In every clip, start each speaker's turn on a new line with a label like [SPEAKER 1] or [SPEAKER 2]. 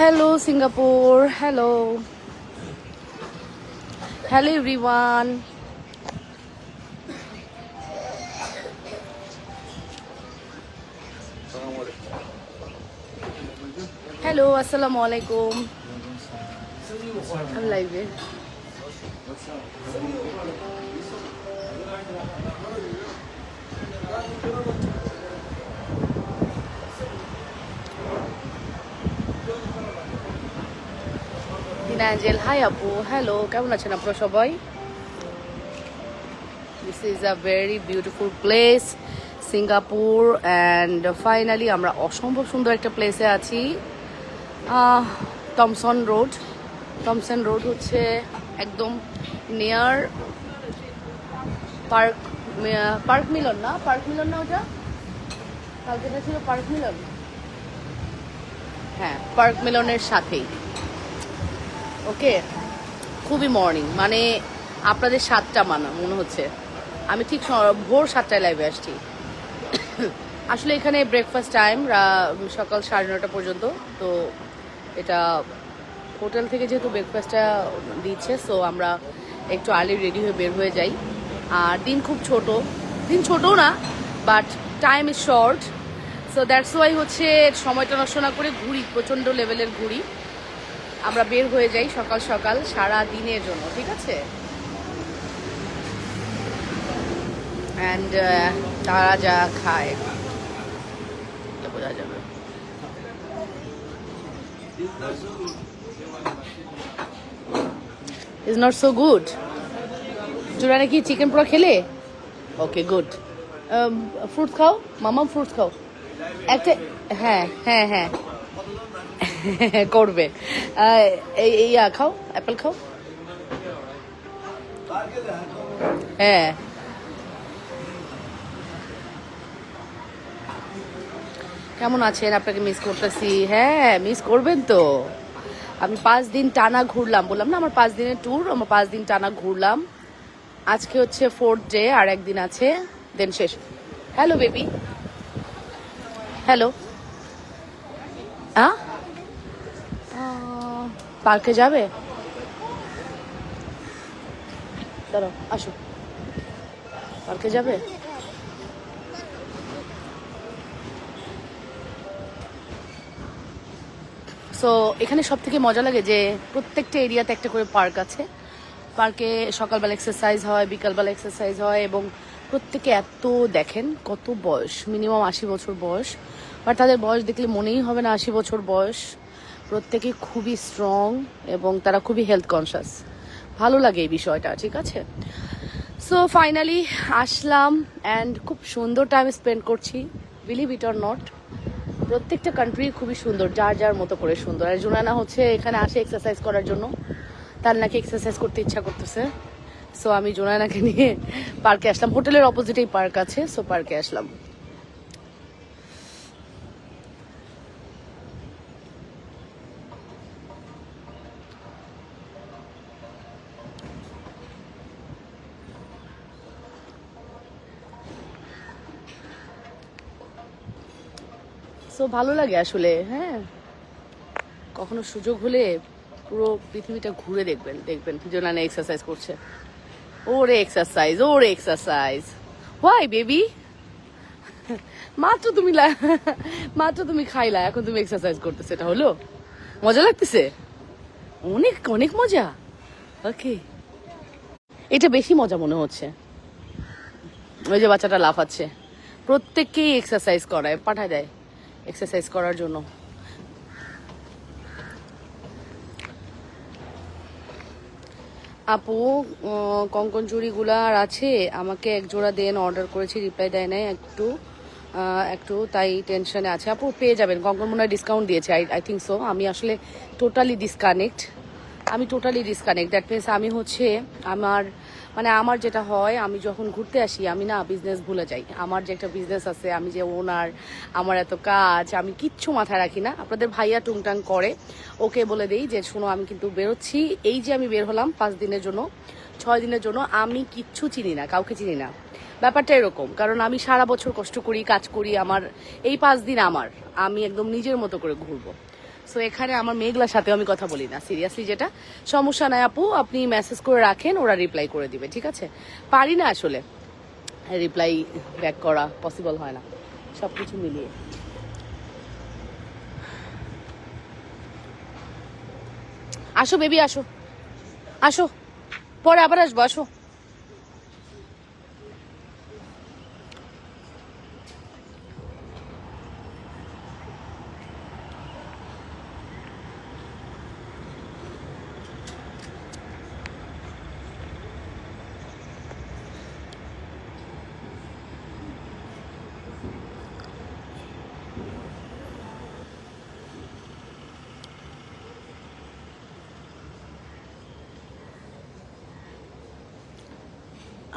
[SPEAKER 1] Hello Singapore hello hello everyone hello আসসালামু আলাইকুম আমি লাইভে দিনা অ্যাঞ্জেল হাই আপু হ্যালো কেমন আছেন আপনারা সবাই? This is a very beautiful place Singapore and finally আমরা অসম্ভব সুন্দর একটা প্লেসে আছি। টমসন রোড টমসন রোড হচ্ছে একদম নিয়ার পার্ক পার্ক মিলন না? পার্ক মিলন না ওটা? কালকে যেটা ছিল পার্ক মিলন হ্যাঁ পার্ক মিলনের সাথেই। ওকে? খুবই মর্নিং মানে আপনাদের সাতটা মানা, মনে হচ্ছে। আমি ঠিক ভোর সাতটায় লাইভে আসছি। আসলে এখানে ব্রেকফাস্ট টাইম সকাল সাড়ে নটা পর্যন্ত, তো এটা হোটেল থেকে যেহেতু ব্রেকফাস্টটা দিচ্ছে সো আমরা একটু আর্লি রেডি হয়ে বের হয়ে যাই। আর দিন খুব ছোট, দিন ছোটও না but time is short so that's why হচ্ছে সময়টা নষ্ট না করে ঘুরি, প্রচণ্ড লেভেলের ঘুরি। আমরা বের হয়ে যাই সকাল সকাল, সারা দিনের জন্য, ঠিক আছে? অ্যান্ড তারা যা খায় বোঝা যাবে। ইজ নট সো গুড চূড়া নাকি চিকেন পুরো খেলে? ওকে গুড ফ্রুট খাও? মামাম ফ্রুট খাও। একটা হ্যাঁ হ্যাঁ হ্যাঁ। করবে। এই খাও, অ্যাপেল খাও। হ্যাঁ। কেমন আছেন? আপনাকে মিস করতেছি। হ্যাঁ মিস করবেন তো। আমি পাঁচ দিন টানা ঘুরলাম। বললাম না, আমার পাঁচ দিনের ট্যুর আমার পাঁচ দিন টানা ঘুরলাম। আজকে হচ্ছে ফোর্থ ডে আর একদিন আছে। দেন শেষ। হ্যালো বেবি হ্যালো হ্যাঁ পার্কে যাবে? দাঁড়াও, আসো। পার্কে যাবে? সো এখানে সব থেকে মজা লাগে যে প্রত্যেকটা এরিয়াতে একটা করে পার্ক আছে। পার্কে সকালবেলা এক্সারসাইজ হয়, বিকালবেলা এক্সারসাইজ হয় এবং প্রত্যেকে এত দেখেন কত বয়স মিনিমাম আশি বছর বয়স। বাট তাদের বয়স দেখলে মনেই হবে না আশি বছর বয়স। প্রত্যেকে খুবই স্ট্রং এবং তারা খুবই হেলথ কনসাস ভালো লাগে এই বিষয়টা, ঠিক আছে? সো ফাইনালি আসলাম অ্যান্ড খুব সুন্দর টাইম স্পেন্ড করছি বিলিভ ইট অর নট প্রত্যেকটা কান্ট্রি খুবই সুন্দর, যার যার মতো করে সুন্দর। আর জুনানা হচ্ছে এখানে আসে এক্সারসাইজ করার জন্য। তার নাকি এক্সারসাইজ করতে ইচ্ছা করতেছে। সো আমি জোনানাকে নিয়ে পার্কে আসলাম। হোটেলের অপোজিটেই পার্ক আছে সো পার্কে আসলাম। সো ভালো লাগে আসলে হ্যাঁ। কখনো সুযোগ হলে পুরো পৃথিবীটা ঘুরে দেখবেন দেখবেন জোনানা এক্সারসাইজ করছে। ওরে এক্সারসাইজ ওরে এক্সারসাইজ হোয়াই বেবি মাত্র তুমি মাত্র তুমি খাইলা, এখন তুমি এক্সারসাইজ করতেছে, এটা হলো? মজা লাগতেছে? অনেক অনেক মজা। ওকে এটা বেশি মজা মনে হচ্ছে। ওই যে বাচ্চাটা লাফাচ্ছে। প্রত্যেককেই এক্সারসাইজ করায়, পাঠায় দেয়। এক্সারসাইজ করার জন্য। আপু কঙ্কন চুড়িগুলো আর আছে, আমাকে এক জোড়া দেন, অর্ডার করেছি, রিপ্লাই দেয় নাই একটু। একটু, তাই টেনশনে আছে। আপু, পেয়ে যাবেন, কঙ্কন মনে হয় ডিসকাউন্ট দিয়েছে আই আই থিঙ্ক সো আমি আসলে টোটালি ডিসকানেক্ট আমি টোটালি ডিসকানেক্ট দ্যাট মিনস আমি হচ্ছে আমার মানে আমার যেটা হয়, আমি যখন ঘুরতে আসি, আমি না বিজনেস ভুলে যাই। আমার যে একটা বিজনেস আছে, আমি যে ওনার আমার এত কাজ, আমি কিচ্ছু মাথায় রাখি না। আপনাদের ভাইয়া টুংটাং করে, ওকে বলে দেই যে, শোনো, আমি কিন্তু বেরোচ্ছি। এই যে আমি বের হলাম পাঁচ দিনের জন্য, ছয় দিনের জন্য, আমি কিচ্ছু চিনি না, কাউকে চিনি না। ব্যাপারটা এরকম, কারণ আমি সারা বছর কষ্ট করি, কাজ করি, আমার এই পাঁচ দিন আমার। আমি একদম নিজের মতো করে ঘুরবো। সো এখানে আমার মেঘলার সাথেও আমি কথা বলি না সিরিয়াসলি যেটা। সমস্যা নাই আপু, আপনি মেসেজ করে রাখেন, ওরা রিপ্লাই করে দিবে, ঠিক আছে? পারি না আসলে রিপ্লাই ব্যাক করা পসিবল হয় না। সব কিছু মিলিয়ে। আসো বেবি আসো। আসো। পরে আবার আসব, আসো।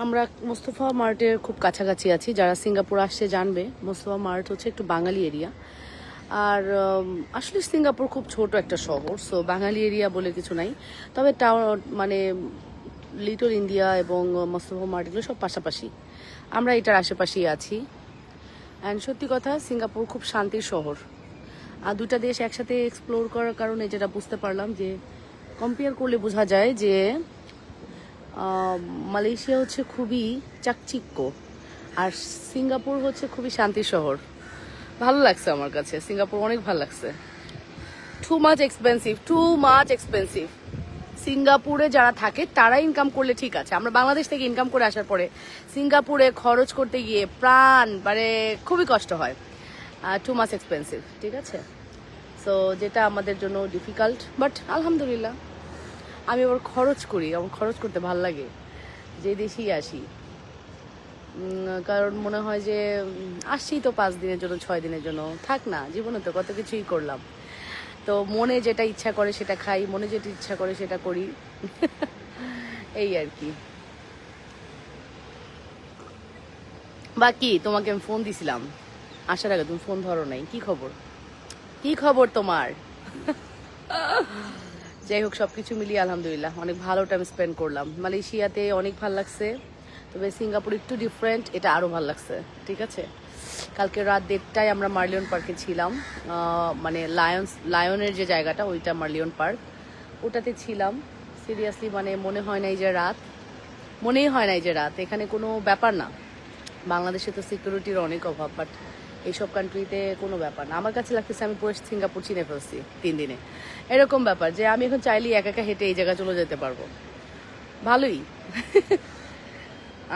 [SPEAKER 1] আমরা মোস্তফা মার্টের খুব কাছাকাছি আছি, যারা সিঙ্গাপুর আসছে জানবে। মোস্তফা মার্ট হচ্ছে একটু বাঙালি এরিয়া। আর আসলে সিঙ্গাপুর খুব ছোট একটা শহর সো বাঙালি এরিয়া বলে কিছু নাই। তবে টাউন মানে লিটল ইন্ডিয়া এবং মোস্তফা মার্ট এগুলো সব পাশাপাশি। আমরা এটার আশেপাশেই আছি। অ্যান্ড সত্যি কথা, সিঙ্গাপুর খুব শান্তির শহর। আর দুটা দেশ একসাথে এক্সপ্লোর করার কারণে যেটা বুঝতে পারলাম যে কম্পেয়ার করলে বোঝা যায় যে মালয়েশিয়া হচ্ছে খুবই চাকচিক্য আর সিঙ্গাপুর হচ্ছে খুবই শান্তি শহর। ভালো লাগছে আমার কাছে, সিঙ্গাপুর অনেক ভালো লাগছে। Too much expensive too much expensive সিঙ্গাপুরে যারা থাকে, তারা ইনকাম করলে ঠিক আছে। আমরা বাংলাদেশ থেকে ইনকাম করে আসার পরে সিঙ্গাপুরে খরচ করতে গিয়ে প্রাণ মানে খুবই কষ্ট হয়। টু মাচ এক্সপেন্সিভ ঠিক আছে? সো যেটা আমাদের জন্য ডিফিকাল্ট বাট আলহামদুলিল্লাহ। আমি আবার খরচ করি, আমার খরচ করতে ভালো লাগে, যে দেশেই আসি। কারণ মনে হয় যে আসছি তো পাঁচ দিনের জন্য, ছয় দিনের জন্য। থাক না, জীবনে তো কত কিছুই করলাম। তো মনে যেটা ইচ্ছা করে সেটা খাই, মনে যেটা ইচ্ছা করে সেটা করি। এই আর কি। বাকি, তোমাকে আমি ফোন দিছিলাম। আসার আগে তুমি ফোন ধরো নাই, কি খবর? কি খবর তোমার? যাই হোক, সবকিছু মিলিয়ে আলহামদুলিল্লাহ, অনেক ভালো টাইম স্পেন্ড করলাম। মালয়েশিয়াতে অনেক ভালো লাগছে, তবে সিঙ্গাপুর একটু ডিফারেন্ট এটা আরও ভালো লাগছে, ঠিক আছে? কালকে রাত দেড়টায় আমরা মার্লিয়ন পার্কে ছিলাম মানে লায়ন্স, লায়নের যে জায়গাটা, ওইটা মার্লিয়ন পার্ক, ওটাতে ছিলাম। সিরিয়াসলি মানে মনে হয় নাই যে রাত, মনেই হয় নাই যে রাত। এখানে কোনো ব্যাপার না। বাংলাদেশে তো সিকিউরিটির অনেক অভাব বাট এইসব কান্ট্রিতে কোনো ব্যাপার না। আমার কাছে লাগতেছে আমি পুরো সিঙ্গাপুর চিনে ফেলছি তিন দিনে। এরকম ব্যাপার যে আমি এখন চাইলেই একা একা হেঁটে এই জায়গায় চলে যেতে পারব। ভালোই।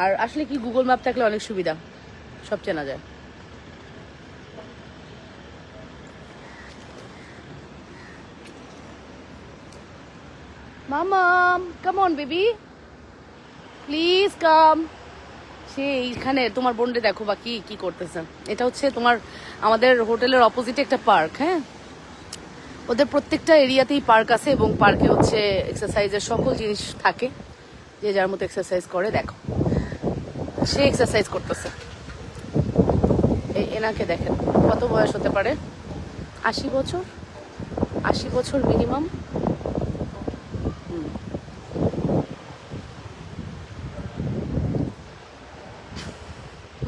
[SPEAKER 1] আর আসলে কি গুগল ম্যাপ থাকলে অনেক সুবিধা, সব চেনা যায়। মামাম come on baby please come সে এইখানে তোমার বোনরে দেখো বা কি কি করতেছে। এটা হচ্ছে তোমার আমাদের হোটেলের অপোজিটে একটা পার্ক হ্যাঁ? ওদের প্রত্যেকটা এরিয়াতেই পার্ক আছে এবং পার্কে হচ্ছে এক্সারসাইজের সকল জিনিস থাকে। যে যার মতো এক্সারসাইজ করে, দেখো। সে এক্সারসাইজ করতেছে। এনাকে দেখেন, কত বয়স হতে পারে? আশি বছর? আশি বছর মিনিমাম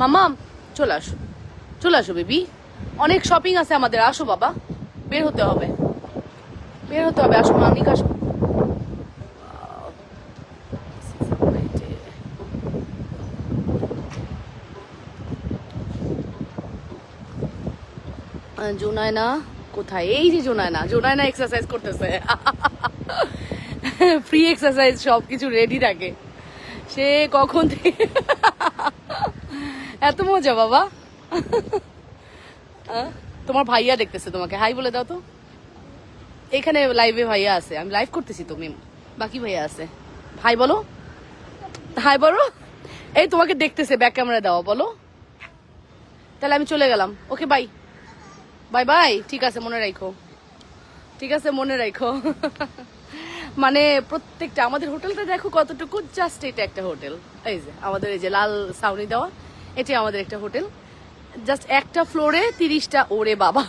[SPEAKER 1] মামা, চলে আসো। চলে আসো, বেবি। অনেক শপিং আছে আমাদের, আসো বাবা। বের হতে হবে। বের হতে হবে, আসো মামিক আসো। জোনায়না, কোথায়? এই যে জোনায়না জোনায়না এক্সারসাইজ করতেছে। ফ্রি এক্সারসাইজ সব কিছু রেডি থাকে। সে কখন থেকে এত মজা, বাবা। তোমার ভাইয়া দেখতেছে তোমাকে। হাই বলে দাও তো। এখানে লাইভে ভাইয়া আছে। আমি লাইভ করতেছি তুমি বাকি ভাইয়া আছে। হাই বলো। হাই, বলো। এই তোমাকে দেখতেছে ব্যাক ক্যামেরা দাও, বলো। তাহলে আমি চলে গেলাম। ওকে বাই বাই বাই ঠিক আছে, মনে রাখো ঠিক আছে, মনে রাখো মানে প্রত্যেকটা, আমাদের হোটেলটা দেখো কতটুকু জাস্ট এটা একটা হোটেল। এই যে, আমাদের এই যে লাল সাউনি দেওয়া। এটি আমাদের একটা হোটেল। জাস্ট একটা ফ্লোরে তিরিশটা, ওরে বাবা।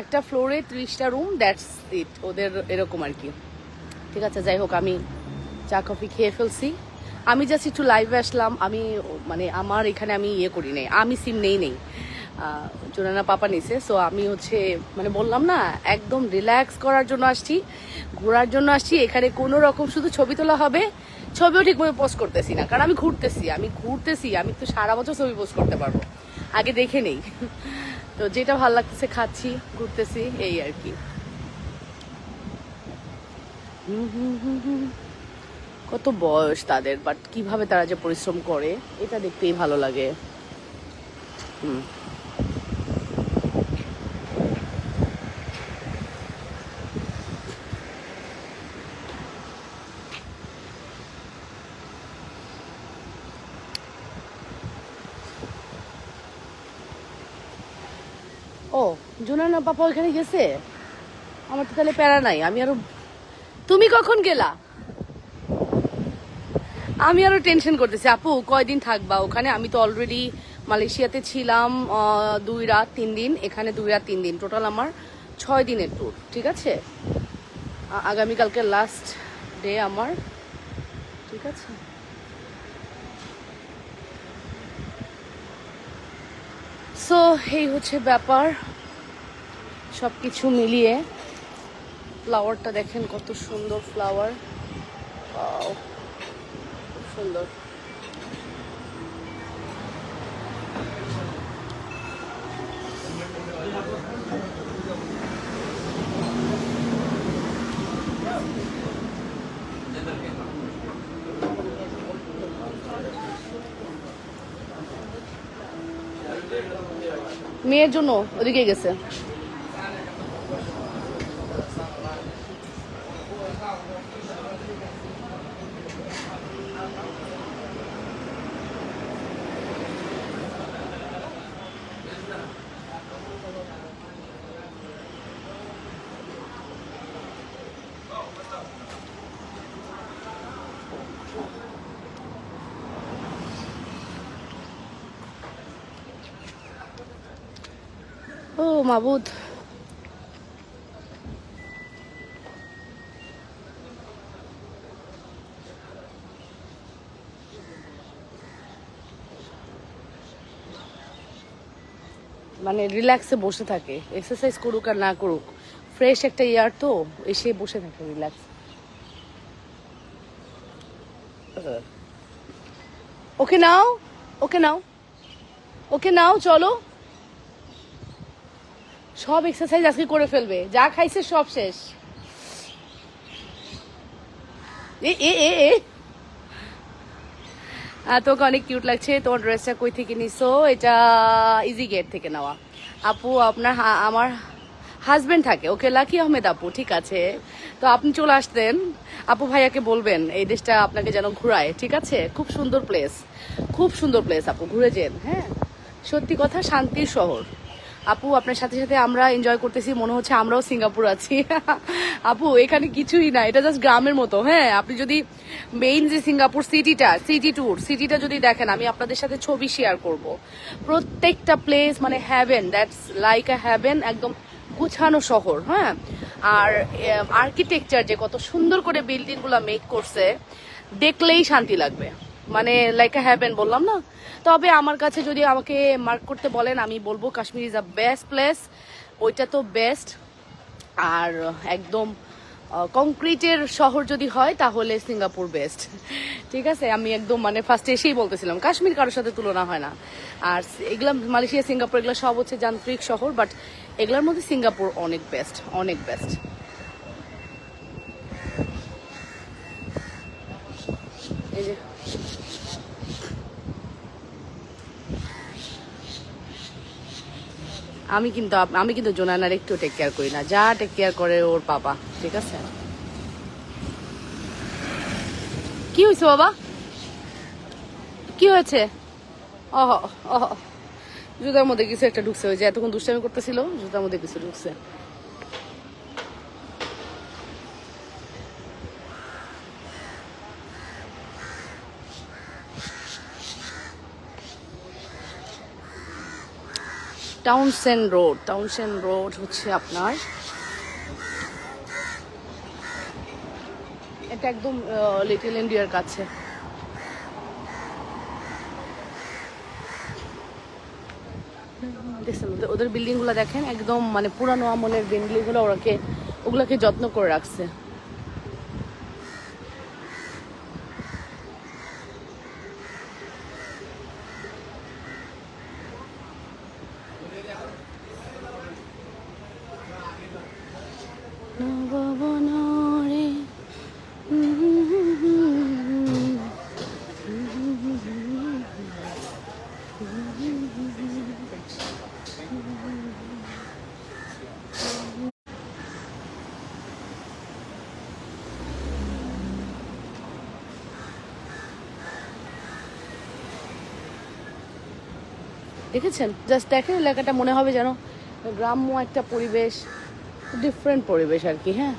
[SPEAKER 1] একটা ফ্লোরে ত্রিশটা রুম, দ্যাটস ইট। ওদের এরকম আর কি। ঠিক আছে, যাই হোক, আমি চা, কফি খেয়ে ফেলছি। আমি জাস্ট একটু লাইভে আসলাম। আমি মানে আমার এখানে আমি ইয়ে করি নেই। আমি সিম নেই নেই। জোনানা পাপা নিছে। সো আমি হচ্ছে মানে বললাম না, একদম রিল্যাক্স করার জন্য আসছি, ঘোরার জন্য আসছি। এখানে কোনো রকম শুধু ছবি তোলা হবে ছবিও ঠিকভাবে পোস্ট করতেছি না, কারণ আমি ঘুরতেছি আমি ঘুরতেছি, আমি তো সারা বছর ছবি পোস্ট করতে পারব। আগে দেখে নেই। তো যেটা ভালো লাগতেছে খাচ্ছি, ঘুরতেছি, এই আর কি। কত বয়স তাদের বাট কীভাবে তারা যে পরিশ্রম করে, এটা দেখতেই ভালো লাগে। হুম ও জুনানা পাপা ওইখানে গেছে? আমার তো তাহলে প্যারা নাই, আমি আরও তুমি কখন গেলা? আমি আরও টেনশন করতেছি। আপু, কয়দিন থাকবা ওখানে? আমি তো অলরেডি মালয়েশিয়াতে ছিলাম দুই রাত, তিন দিন। এখানে দুই রাত, তিন দিন। টোটাল আমার ছয় দিনের ট্যুর ঠিক আছে? আগামীকালকে লাস্ট ডে আমার, ঠিক আছে? সো এই হচ্ছে ব্যাপার। সব কিছু মিলিয়ে ফ্লাওয়ারটা দেখেন কত সুন্দর ফ্লাওয়ার খুব সুন্দর। মেয়ের জন্য ওদিকে গেছে। ও, মাবুদ। মানে রিল্যাক্সে বসে থাকে। এক্সারসাইজ করুক আর না করুক। ফ্রেশ একটা ইয়ার তো, এসে বসে থাকে রিল্যাক্স ওকে নাও ওকে নাও ওকে নাও, চলো। সব এক্সারসাইজ আজকে করে ফেলবে। যা খাইছে সব শেষ। এ এ এ এ। তোকে অনেক কিউট লাগছে। তোমার ড্রেসটা কই থেকে নিছো? এটা ইজি গেট থেকে নেওয়া। আপু, আপনার আমার হাজবেন্ড থাকে। ওকে লাকি আহমেদ আপু, ঠিক আছে। তো আপনি চলে আসতেন। আপু ভাইয়াকে বলবেন, এই দেশটা আপনাকে যেন ঘুরায়, ঠিক আছে? খুব সুন্দর প্লেস খুব সুন্দর প্লেস আপু, ঘুরে যেন হ্যাঁ? সত্যি কথা, শান্তির শহর। আপু, আপনার সাথে সাথে আমরা এনজয় করতেছি, মনে হচ্ছে আমরাও সিঙ্গাপুর আছি। আপু, এখানে কিছুই না, এটা জাস্ট গ্রামের মতো হ্যাঁ? আপনি যদি মেইন যে সিঙ্গাপুর সিটিটা সিটি ট্যুর সিটিটা যদি দেখেন, আমি আপনাদের সাথে ছবি শেয়ার করব। প্রত্যেকটা প্লেস মানে heaven that's like a heaven একদম গুছানো শহর হ্যাঁ? আর আর্কিটেকচার যে কত সুন্দর করে বিল্ডিংগুলো মেক করছে, দেখলেই শান্তি লাগবে। মানে লাইক আ হ্যাভেন বললাম না? তবে আমার কাছে যদি আমাকে মার্ক করতে বলেন, আমি বলব Kashmir is a best place ওইটা তো বেস্ট আর একদম কংক্রিটের শহর যদি হয়, তাহলে সিঙ্গাপুর বেস্ট ঠিক আছে? আমি একদম মানে ফার্স্টে এসেই বলতেছিলাম, কাশ্মীর কারোর সাথে তুলনা হয় না। আর এগুলা, মালয়েশিয়া, সিঙ্গাপুর, এগুলো সব হচ্ছে যান্ত্রিক শহর বাট এগুলোর মধ্যে সিঙ্গাপুর অনেক বেস্ট অনেক বেস্ট আমি কিন্তু আমি কিন্তু জোনানার একটু টেক কেয়ার করি না। যা টেক কেয়ার করে ওর বাবা, ঠিক আছে? কি হয়েছে বাবা? কি হয়েছে? অহ অহ। জুতার মধ্যে কিছু একটা ঢুকছে, ওই যে এতক্ষণ দুষ্টামি করতেছিল, জুতার মধ্যে কিছু ঢুকছে। টাউনসেন রোড টাউনসেন রোড হচ্ছে আপনার এটা একদম লিটল ইন্ডিয়ার কাছে। ওদের- ওদের বিল্ডিংগুলো দেখেন, একদম মানে পুরানো আমলের বিল্ডিংগুলো, ওরাকে ওগুলোকে যত্ন করে রাখছে। দেখেছেন? জাস্ট দেখেন এলাকাটা মনে হবে যেন গ্রাম্য একটা পরিবেশ ডিফারেন্ট পরিবেশ আর কি হ্যাঁ?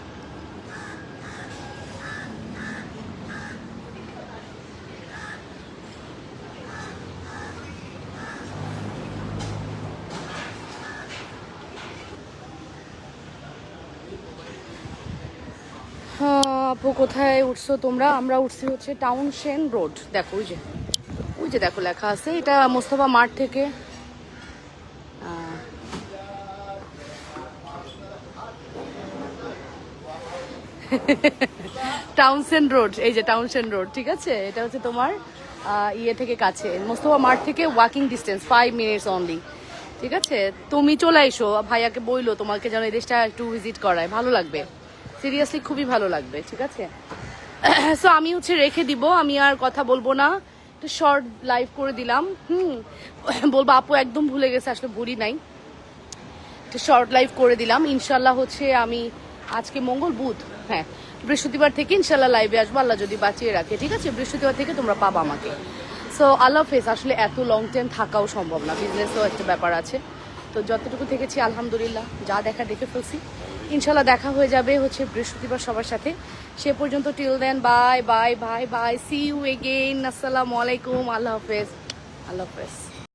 [SPEAKER 1] হ্যাঁ, আপু কোথায় উঠছো তোমরা? আমরা উঠছি হচ্ছে টাউন শেন রোড দেখো ওই যে ওই যে দেখো লেখা আছে এটা মোস্তফা মাঠ থেকে। টাউনসেন রোড এই যে টাউনসেন রোড ঠিক আছে? এটা হচ্ছে তোমার ইয়ে থেকে কাছে, মোস্তফা মাঠ থেকে walking distance five minutes only ঠিক আছে? তুমি চলে এসো, ভাইয়াকে বইলো তোমাকে যেন এই দেশটা একটু ভিজিট করায়, ভালো লাগবে। সিরিয়াসলি খুবই ভালো লাগবে, ঠিক আছে? সো আমি হচ্ছে রেখে দিব, আমি আর কথা বলব না। একটু শর্ট লাইভ করে দিলাম, হুম? বলব, আপু একদম ভুলে গেছে, আসলে ভুলি নাই। একটা শর্ট লাইভ করে দিলাম। ইনশাল্লাহ হচ্ছে আমি আজকে মঙ্গল, বুধ হ্যাঁ বৃহস্পতিবার থেকে ইনশাল্লাহ লাইভে আসব, আল্লাহ যদি বাঁচিয়ে রাখে, ঠিক আছে? বৃহস্পতিবার থেকে তোমরা পাবা আমাকে। সো আল্লাহ ফেস আসলে এত লং টাইম থাকাও সম্ভব না বিজনেসও একটা ব্যাপার আছে। তো যতটুকু থেকেছি, আলহামদুলিল্লাহ, যা দেখা দেখে ফেলছি। ইনশাল্লাহ দেখা হয়ে যাবে হচ্ছে বৃহস্পতিবার সবার সাথে। সে পর্যন্ত till then bye bye bye bye see you again আসসালামু আলাইকুম, আল্লাহ হাফেজ আল্লাহ হাফেজ।